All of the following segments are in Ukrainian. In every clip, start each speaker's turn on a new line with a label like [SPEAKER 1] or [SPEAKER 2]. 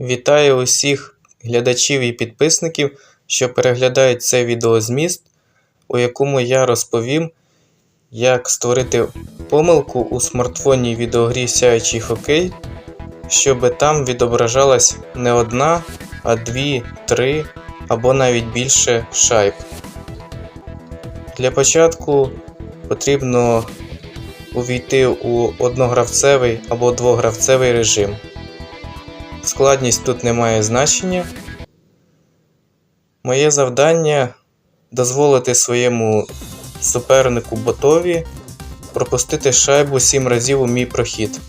[SPEAKER 1] Вітаю усіх глядачів і підписників, що переглядають цей відеозміст, у якому я розповім, як створити помилку у смартфонній відеогрі Сяючий хокей, щоб там відображалась не одна, а дві, три або навіть більше шайб. Для початку потрібно увійти у одногравцевий або двогравцевий режим. Складність тут не має значення. Моє завдання дозволити своєму супернику ботові пропустити шайбу 7 разів у мій прохід.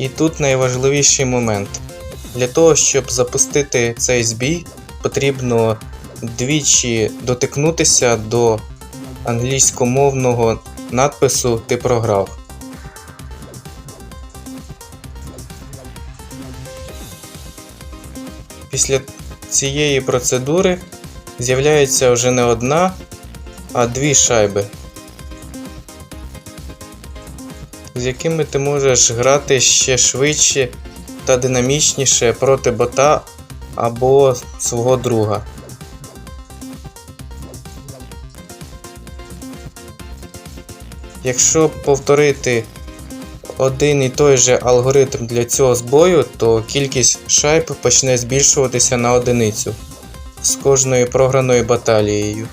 [SPEAKER 1] І тут найважливіший момент. Для того, щоб запустити цей збій, потрібно двічі дотикнутися до англійськомовного надпису Ти програв. Після цієї процедури з'являється вже не одна, а дві шайби, з якими ти можеш грати ще швидше та динамічніше проти бота або свого друга. Якщо повторити один і той же алгоритм для цього збою, то кількість шайб почне збільшуватися на одиницю з кожною програною баталією.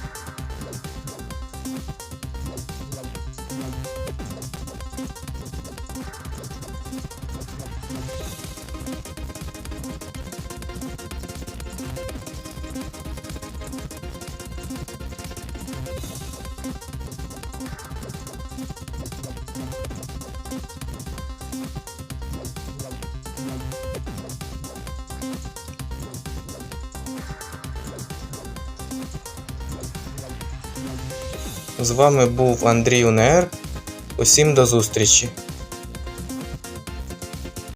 [SPEAKER 1] З вами був Андрій УНР. Усім до зустрічі!